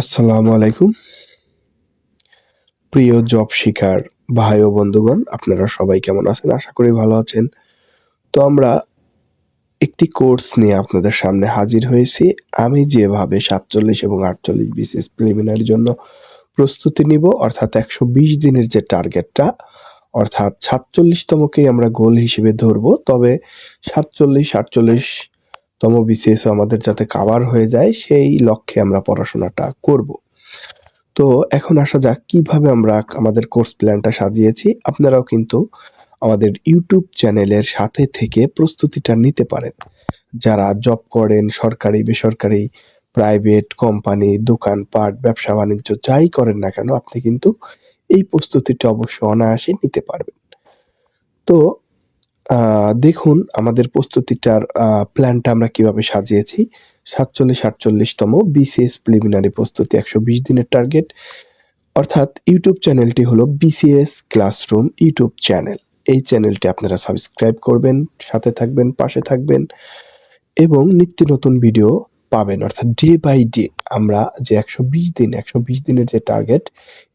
আসসালামু আলাইকুম। প্রিয় জব শিকার ভাই ও বন্ধুগণ, আপনারা সবাই কেমন আছেন? আশা করি ভালো আছেন। তো আমরা একটি কোর্স নিয়ে আপনাদের সামনে হাজির হয়েছি। আমি যেভাবে সাতচল্লিশ এবং আটচল্লিশ বিসিএস প্রিলিমিনারির জন্য প্রস্তুতি নিব, অর্থাৎ একশো বিশ দিনের যে টার্গেটটা, অর্থাৎ সাতচল্লিশতমকেই আমরা গোল হিসেবে ধরবো। তবে সাতচল্লিশ, আটচল্লিশ তম বিসিএস আমাদের যাতে কাভার হয়ে যায়, সেই লক্ষ্যে আমরা পড়াশোনাটা করব। তো এখন আসা যাক কীভাবে আমরা আমাদের কোর্স প্ল্যানটা সাজিয়েছি। আপনারাও কিন্তু আমাদের ইউটিউব চ্যানেলের সাথে থেকে প্রস্তুতিটা নিতে পারেন। যারা জব করেন, সরকারি, বেসরকারি প্রাইভেট কোম্পানি দোকানপাট, ব্যবসা বাণিজ্য, যাই করেন না কেন, আপনি কিন্তু এই প্রস্তুতিটা অবশ্য অনায়াসে নিতে পারবেন। তো দেখুন আমাদের প্রস্তুতিটার প্ল্যানটা আমরা কীভাবে সাজিয়েছি। সাতচল্লিশ, আটচল্লিশতম বিসিএস প্রিলিমিনারি প্রস্তুতি, একশো বিশ দিনের টার্গেট অর্থাৎ ইউটিউব চ্যানেলটি হলো বিসিএস ক্লাসরুম ইউটিউব চ্যানেল এই চ্যানেলটি আপনারা সাবস্ক্রাইব করবেন, সাথে থাকবেন, পাশে থাকবেন। এবং নিত্য নতুন ভিডিও পাবেন। অর্থাৎ ডে বাই ডে আমরা যে একশো বিশ দিন, একশো বিশ দিনের যে টার্গেট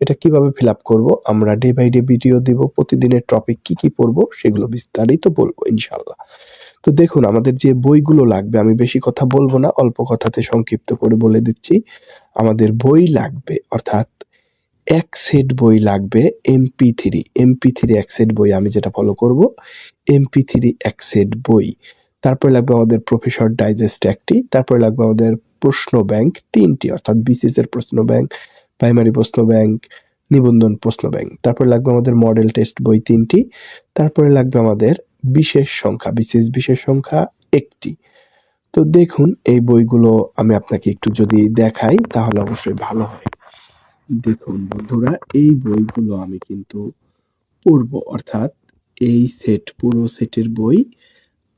এটা কীভাবে ফিল আপ করব, আমরা ডে বাই ডে ভিডিও দিব, প্রতিদিনের টপিক কি কি পড়ব, সেগুলো বিস্তারিত বলব ইনশাল্লাহ তো দেখুন, আমাদের যে বইগুলো লাগবে, আমি বেশি কথা বলব না, অল্প কথাতে সংক্ষিপ্ত করে বলে দিচ্ছি। আমাদের বই লাগবে, অর্থাৎ এক সেট বই লাগবে এমপি থ্রি এমপি থ্রি এক সেট বই, আমি যেটা ফলো করব এমপি থ্রি এক সেট বই। তারপরে লাগবে আমাদের প্রফেসর ডাইজেস্ট একটি, তারপরে লাগবে আমাদের প্রশ্ন ব্যাংক তিনটি, অর্থাৎ বিসিএস এর প্রশ্ন ব্যাংক প্রাইমারি প্রশ্ন ব্যাংক নিবন্ধন প্রশ্ন ব্যাংক। তারপরে লাগবে আমাদের মডেল টেস্ট বই তিনটি, তারপরে লাগবে আমাদের বিশেষ সংখ্যা, বিশেষ বিশেষ সংখ্যা একটি। তো দেখুন, এই বইগুলো আমি আপনাকে একটু যদি দেখাই, তাহলে অবশ্যই ভালো হয়। দেখুন বন্ধুরা, এই বইগুলো আমি কিন্তু পড়ব, অর্থাৎ এই সেট পুরো সেটের বই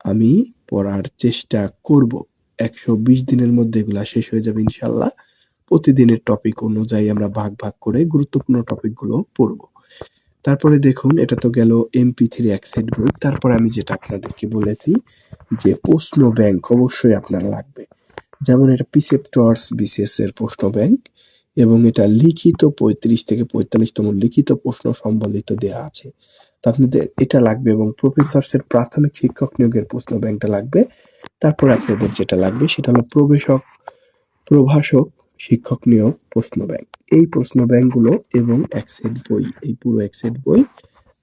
আমি পড়ার চেষ্টা করব। একশো বিশ দিনের মধ্যে এগুলা শেষ হয়ে যাবে ইনশাল্লাহ প্রতিদিনের টপিক অনুযায়ী আমরা ভাগ ভাগ করে গুরুত্বপূর্ণ টপিকগুলো পড়ব। তারপরে দেখুন, এটা তো গেল এমপি থ্রি এক সেট বই তারপরে আমি যেটা আপনাদেরকে বলেছি যে প্রশ্ন ব্যাংক অবশ্যই আপনার লাগবে। যেমন এটা পিসেপ্টর্স বিসিএস এর প্রশ্ন ব্যাংক এবং এটা লিখিত পঁয়ত্রিশ থেকে পঁয়তাল্লিশতম লিখিত প্রশ্ন সম্বলিত দেয়া আছে। আপনাদের এটা লাগবে এবং প্রফেসরস এর প্রাথমিক শিক্ষক নিয়োগের প্রশ্ন ব্যাংকটা লাগবে। তারপর আপনাদের যেটা লাগবে সেটা হলো প্রবেশক, প্রভাষক, শিক্ষক নিয়োগ, প্রশ্ন ব্যাংক। এই প্রশ্ন ব্যাংকগুলো এবং এক সেট বই, এই পুরো এক সেট বই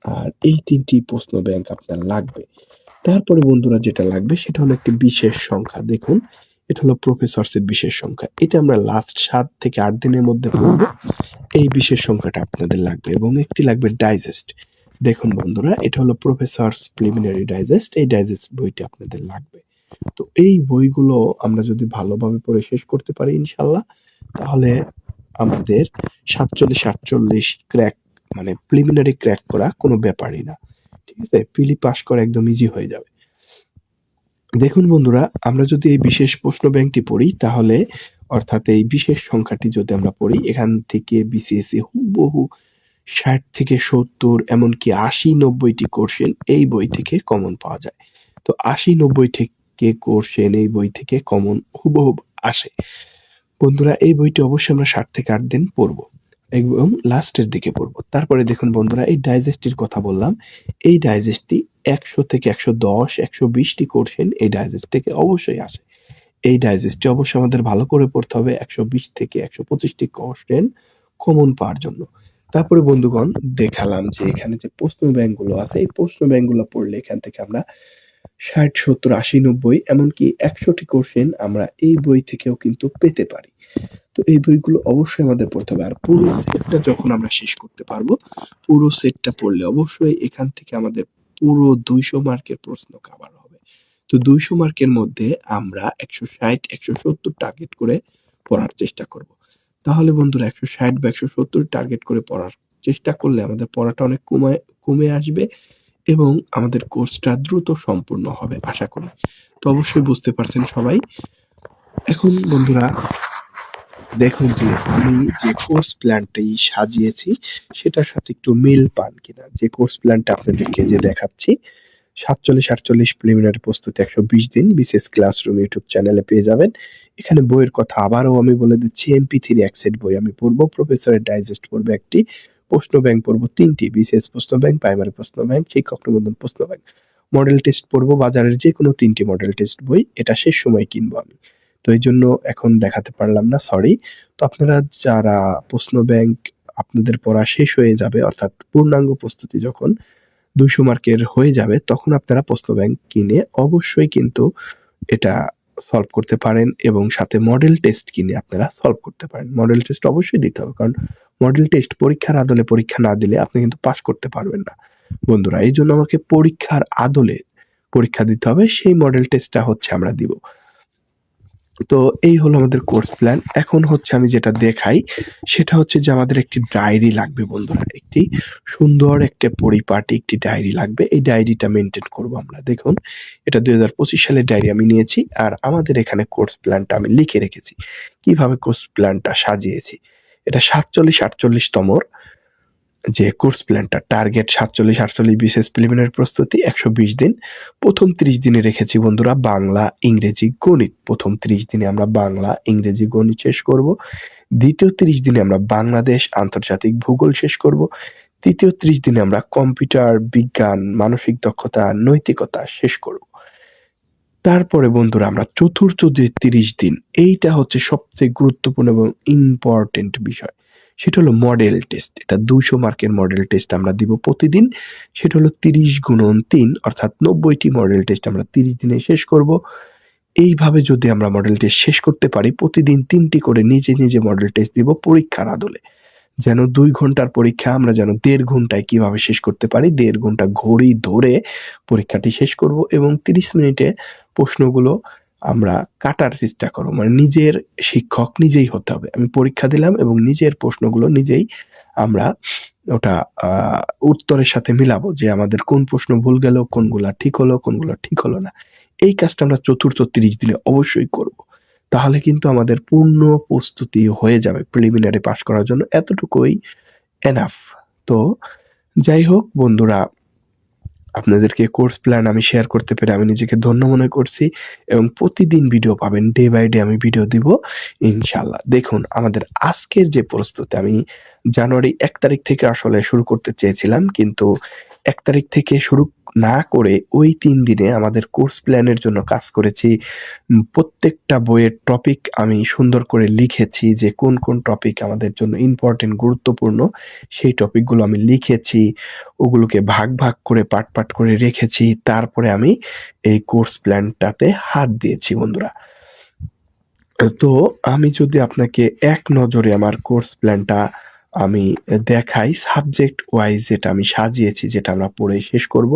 আর এই তিনটি প্রশ্ন ব্যাংক আপনার লাগবে। তারপরে বন্ধুরা যেটা লাগবে সেটা হলো একটি বিশেষ সংখ্যা, দেখুন। এটা হলো প্রফেসরস এর বিশেষ সংখ্যা। এটা আমরা লাস্ট সাত থেকে আট দিনের মধ্যে পড়ব। এই বিশেষ সংখ্যাটা আপনাদের লাগবে এবং একটি লাগবে ডাইজেস্ট দেখুন বন্ধুরা, এটা হলো প্রফেসরস প্রিলিমিনারি ডাইজেস্ট এই ডাইজেস্ট বইটি আপনাদের লাগবে। তো এই বইগুলো আমরা যদি ভালোভাবে পড়ে শেষ করতে পারি ইনশাল্লাহ, তাহলে আমাদের সাতচল্লিশ আটচল্লিশ ক্র্যাক মানে প্রিলিমিনারি ক্র্যাক করা কোনো ব্যাপারই না। ঠিক আছে? পিলি পাস করা একদম ইজি হয়ে যাবে। দেখুন বন্ধুরা, আমরা যদি এই বিশেষ প্রশ্ন ব্যাংকটি পড়ি, তাহলে অর্থাৎ এই বিশেষ সংখ্যাটি যদি আমরা পড়ি, এখান থেকে বিসিএসসি হুবহু ষাট থেকে সত্তর, এমনকি আশি নব্বইটি কোর্সেন এই বই থেকে কমন পাওয়া যায়। তো আশি নব্বই থেকে কোর্সেন এই বই থেকে কমন হুবহু আসে। বন্ধুরা, এই বইটি অবশ্যই আমরা ষাট থেকে আট দিন পড়ব, এবং লাস্টের দিকে পড়ব। তারপরে দেখুন বন্ধুরা, এই ডাইজেস্টটির কথা বললাম। এই ডাইজেস্টটি একশো থেকে একশো দশ, একশো বিশটি কোর্সেন এই ডাইজেস্ট থেকে অবশ্যই আসে। এই ডাইজেস্টটি অবশ্যই আমাদের ভালো করে পড়তে হবে একশো বিশ থেকে একশো পঁচিশটি কোর্সেন কমন পাওয়ার জন্য। তারপরে বন্ধুগণ দেখালাম যে এখানে যে প্রশ্ন ব্যাংকগুলো আছে, এই প্রশ্ন ব্যাংকগুলো পড়লে এখান থেকে আমরা ষাট, সত্তর, আশি, নব্বই, এমনকি একশোটি কোশ্চেন আমরা এই বই থেকেও কিন্তু পেতে পারি। তো এই বইগুলো অবশ্যই আমাদের পড়তে হবে। আর পুরো সেটটা যখন আমরা শেষ করতে পারব, পুরো সেটটা পড়লে অবশ্যই এখান থেকে আমাদের পুরো দুইশো মার্কের প্রশ্ন কাভার হবে। তো দুইশো মার্কের মধ্যে আমরা একশো ষাট, একশো সত্তর টার্গেট করে পড়ার চেষ্টা করব। তাহলে বন্ধুরা একশো ষাট বা একশো সত্তর টার্গেট করে পড়ার চেষ্টা করলে আমাদের পড়াটা অনেক কমে কমে আসবে এবং আমাদের কোর্সটা দ্রুত সম্পূর্ণ হবে, আশা করি। তো অবশ্যই বুঝতে পারছেন সবাই। এখন বন্ধুরা দেখুন যে আমি যে কোর্স প্ল্যানটি সাজিয়েছি, সেটার সাথে একটু মিল পান কিনা। যে কোর্স প্ল্যানটা আপনাদেরকে যে দেখাচ্ছি সাতচল্লিশ, আটচল্লিশ প্রিলিমিনারি প্রস্তুতি একশো বিশ দিন বিশেষ ক্লাসরুম ইউটিউব চ্যানেলে পেয়ে যাবেন। এখানে বইয়ের কথা আবারও আমি বলে দিচ্ছি এমপি থ্রি অ্যাক্সেট বই আমি পড়ব প্রফেসরের ডাইজেস্ট পড়ব একটি, প্রশ্ন ব্যাংক পড়ব তিনটি, বিশেষ প্রশ্ন ব্যাংক প্রাইমারি প্রশ্ন ব্যাংক শিক্ষক নিবন্ধন প্রশ্ন ব্যাংক মডেল টেস্ট পড়ব, বাজারের যে কোনো তিনটি মডেল টেস্ট বই, এটা শেষ সময় কিনবো আমি। তো এই জন্য এখন দেখাতে পারলাম না সরি তো আপনারা যারা প্রশ্ন ব্যাংক আপনাদের পড়া শেষ হয়ে যাবে, অর্থাৎ পূর্ণাঙ্গ প্রস্তুতি যখন দুইশো মার্কের হয়ে যাবে, তখন আপনারা প্রশ্ন ব্যাংক কিনে অবশ্যই কিন্তু এটা সলভ করতে পারেন এবং সাথে মডেল টেস্ট কিনে আপনারা সলভ করতে পারেন। মডেল টেস্ট অবশ্যই দিতে হবে, কারণ মডেল টেস্ট পরীক্ষার আদলে পরীক্ষা না দিলে আপনি কিন্তু পাস করতে পারবেন না। বন্ধুরা এই জন্য আমাকে পরীক্ষার আদলে পরীক্ষা দিতে হবে, সেই মডেল টেস্টটা হচ্ছে আমরা দিব। তো এই হলো আমাদের কোর্স প্ল্যান এখন হচ্ছে আমি যেটা দেখাই, সেটা হচ্ছে যে আমাদের একটি ডায়েরি লাগবে বন্ধুরা। একটি সুন্দর একটা পরিপাটি একটি ডায়েরি লাগবে। এই ডায়েরিটা মেনটেন করব আমরা। দেখুন, এটা দুই হাজার পঁচিশ সালের ডায়েরি আমি নিয়েছি আর আমাদের এখানে কোর্স প্ল্যানটা আমি লিখে রেখেছি। কীভাবে কোর্স প্ল্যানটা সাজিয়েছি? এটা সাতচল্লিশ আটচল্লিশ তমর যে কোর্স প্ল্যানটা টার্গেট সাতচল্লিশ, আটচল্লিশ, বিশেষ প্রিলিমিনারি প্রস্তুতি একশো বিশ দিন। প্রথম ত্রিশ দিনে রেখেছি বন্ধুরা বাংলা, ইংরেজি, গণিত। প্রথম ত্রিশ দিনে আমরা বাংলা, ইংরেজি, গণিত শেষ করব। দ্বিতীয় ত্রিশ দিনে আমরা বাংলাদেশ, আন্তর্জাতিক ভূগোল শেষ করব। তৃতীয় ত্রিশ দিনে আমরা কম্পিউটার, বিজ্ঞান, মানসিক দক্ষতা, নৈতিকতা শেষ করব। তারপরে বন্ধুরা আমরা চতুর্থ যে তিরিশ দিন, এইটা হচ্ছে সবচেয়ে গুরুত্বপূর্ণ এবং ইম্পর্টেন্ট বিষয়। সেটা হলো মডেল টেস্ট এটা দুশো মার্কের মডেল টেস্ট আমরা দিব প্রতিদিন। সেটা হলো তিরিশ গুণন তিন, অর্থাৎ নব্বইটি মডেল টেস্ট আমরা তিরিশ দিনে শেষ করব। এইভাবে যদি আমরা মডেল টেস্ট শেষ করতে পারি, প্রতিদিন তিনটি করে নিজে নিজে মডেল টেস্ট দিব পরীক্ষার আদলে। যেন দুই ঘণ্টার পরীক্ষা আমরা যেন দেড় ঘন্টায় কীভাবে শেষ করতে পারি, দেড় ঘণ্টা ঘড়ি ধরে পরীক্ষাটি শেষ করব এবং তিরিশ মিনিটে প্রশ্নগুলো আমরা কাটার চেষ্টা করো মানে নিজের শিক্ষক নিজেই হতে হবে। আমি পরীক্ষা দিলাম এবং নিজের প্রশ্নগুলো নিজেই আমরা ওটা উত্তরের সাথে মিলাবো যে আমাদের কোন প্রশ্ন ভুল গেল, কোনগুলা ঠিক হলো, কোনগুলো ঠিক হলো না। এই কাজটা আমরা চতুর্থ তিরিশ দিনে অবশ্যই করব। তাহলে কিন্তু আমাদের পূর্ণ প্রস্তুতি হয়ে যাবে প্রিলিমিনারি পাশ করার জন্য। এতটুকুই এনাফ তো যাই হোক বন্ধুরা আপনাদেরকে কোর্স প্ল্যান আমি শেয়ার করতে পেরে আমি নিজেকে ধন্য মনে করছি এবং প্রতিদিন ভিডিও পাবেন ডে বাই ডে আমি ভিডিও দিব ইনশাল্লাহ দেখুন, আমাদের আজকের যে প্রস্তুতি, আমি জানুয়ারি এক তারিখ থেকে আসলে শুরু করতে চেয়েছিলাম, কিন্তু এক তারিখ থেকে শুরু না করে ওই তিন দিনে আমাদের কোর্স প্ল্যানের জন্য কাজ করেছি। প্রত্যেকটা বইয়ের টপিক আমি সুন্দর করে লিখেছি যে কোন কোন টপিক আমাদের জন্য ইম্পর্টেন্ট, গুরুত্বপূর্ণ, সেই টপিকগুলো আমি লিখেছি, ওগুলোকে ভাগ ভাগ করে, পাট পাট করে রেখেছি, তারপরে আমি এই কোর্স প্ল্যানটাতে হাত দিয়েছি বন্ধুরা। তো আমি যদি আপনাকে এক নজরে আমার কোর্স প্ল্যানটা আমি দেখাই সাবজেক্ট ওয়াইজ যেটা আমি সাজিয়েছি, যেটা আমরা পড়ে শেষ করব,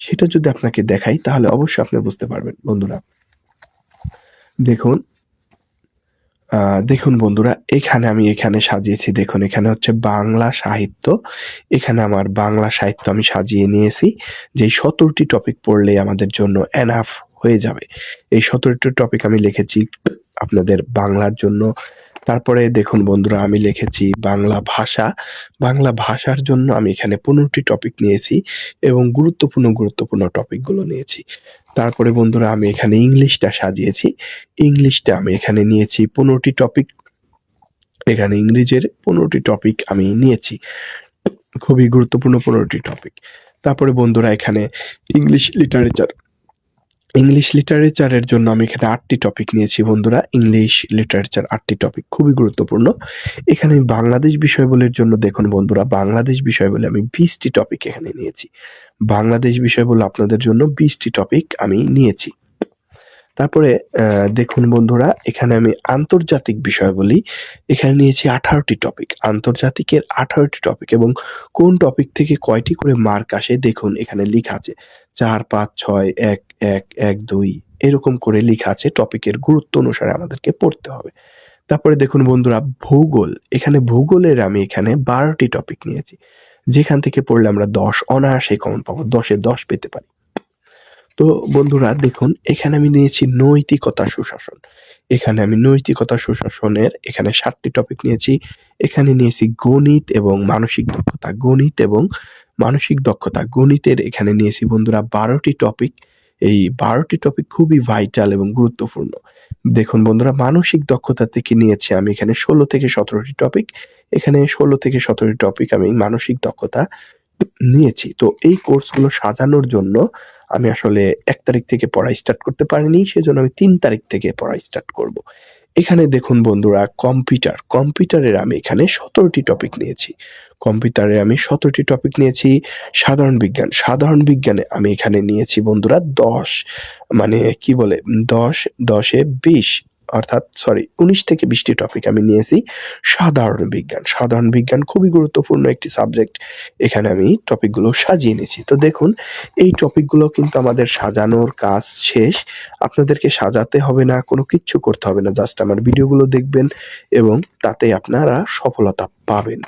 সেটা যদি আপনাকে দেখাই, তাহলে অবশ্যই আপনি বুঝতে পারবেন, বন্ধুরা। দেখুন দেখুন বন্ধুরা, এখানে আমি এখানে সাজিয়েছি, দেখুন, এখানে হচ্ছে বাংলা সাহিত্য। এখানে আমার বাংলা সাহিত্য আমি সাজিয়ে নিয়েছি। যে সতেরোটি টপিক পড়লে আমাদের জন্য এনাফ হয়ে যাবে। এই সতেরোটি টপিক আমি লিখেছি আপনাদের বাংলার জন্য তারপরে দেখুন বন্ধুরা, আমি লিখেছি বাংলা ভাষা। বাংলা ভাষার জন্য আমি এখানে পনেরোটি টপিক নিয়েছি এবং গুরুত্বপূর্ণ গুরুত্বপূর্ণ টপিকগুলো নিয়েছি। তারপরে বন্ধুরা, আমি এখানে ইংলিশটা সাজিয়েছি। ইংলিশটা আমি এখানে নিয়েছি পনেরোটি টপিক এখানে ইংরেজের পনেরোটি টপিক আমি নিয়েছি। খুবই গুরুত্বপূর্ণ পনেরোটি টপিক তারপরে বন্ধুরা, এখানে ইংলিশ লিটারেচার ইংলিশ লিটারেচারের জন্য আমি এখানে আটটি টপিক নিয়েছি বন্ধুরা। ইংলিশ লিটারেচার আটটি টপিক খুবই গুরুত্বপূর্ণ। এখানে বাংলাদেশ বিষয়বলের জন্য দেখুন বন্ধুরা, বাংলাদেশ বিষয় বলে আমি বিশটি টপিক এখানে নিয়েছি। বাংলাদেশ বিষয় বলে আপনাদের জন্য বিশটি টপিক আমি নিয়েছি। তারপরে দেখুন বন্ধুরা, এখানে আমি আন্তর্জাতিক বিষয় বলি এখানে নিয়েছি আঠারোটি টপিক আন্তর্জাতিকের আঠারোটি টপিক এবং কোন টপিক থেকে কয়টি করে মার্ক আসে, দেখুন এখানে লেখা আছে। চার, পাঁচ, ছয়, এক এক এক, দুই, এরকম করে লেখা আছে। টপিকের গুরুত্ব অনুসারে আমাদেরকে পড়তে হবে। তারপরে দেখুন বন্ধুরা, ভূগোল। এখানে ভূগোলের আমি এখানে বারোটি টপিক নিয়েছি। যেখান থেকে পড়লে আমরা দশ অনায়াসে কমন পাবো, দশে দশ পেতে পারি। তো বন্ধুরা, দেখুন, এখানে আমি নিয়েছি নৈতিকতা সুশাসন। এখানে আমি নৈতিকতা সুশাসনের এখানে সাতটি টপিক নিয়েছি। এখানে নিয়েছি গণিত এবং মানসিক দক্ষতা। গণিত এবং মানসিক দক্ষতা। গণিতের এখানে নিয়েছি বন্ধুরা বারোটি টপিক এই বারোটি টপিক খুবই ভাইটাল এবং গুরুত্বপূর্ণ। দেখুন বন্ধুরা, মানসিক দক্ষতা থেকে নিয়েছি আমি এখানে ষোলো থেকে সতেরোটি টপিক এখানে ষোলো থেকে সতেরোটি টপিক আমি মানসিক দক্ষতা নিয়েছি। তো এই কোর্সগুলো সাজানোর জন্য আমি আসলে এক তারিখ থেকে পড়া স্টার্ট করতে পারিনি, সেজন্য আমি তিন তারিখ থেকে পড়া স্টার্ট করব। এখানে দেখুন বন্ধুরা কম্পিউটার কম্পিউটারের আমি এখানে সতেরোটি টপিক নিয়েছি। কম্পিউটারে আমি সতেরোটি টপিক নিয়েছি, সাধারণ বিজ্ঞান। সাধারণ বিজ্ঞানে আমি এখানে নিয়েছি বন্ধুরা, দশ। মানে কি বলে? দশ, দশে বিশ। অর্থাৎ সরি উনিশ থেকে বিশটি টপিক আমি নিয়েছি। সাধারণ বিজ্ঞান। সাধারণ বিজ্ঞান খুবই গুরুত্বপূর্ণ একটি সাবজেক্ট এখানে আমি টপিকগুলো সাজিয়ে নিয়েছি। তো দেখুন, এই টপিকগুলো কিন্তু আমাদের সাজানোর কাজ শেষ। আপনাদেরকে সাজাতে হবে না, কোনো কিচ্ছু করতে হবে না। জাস্ট আমার ভিডিওগুলো দেখবেন এবং তাতে আপনারা সফলতা পাবেন।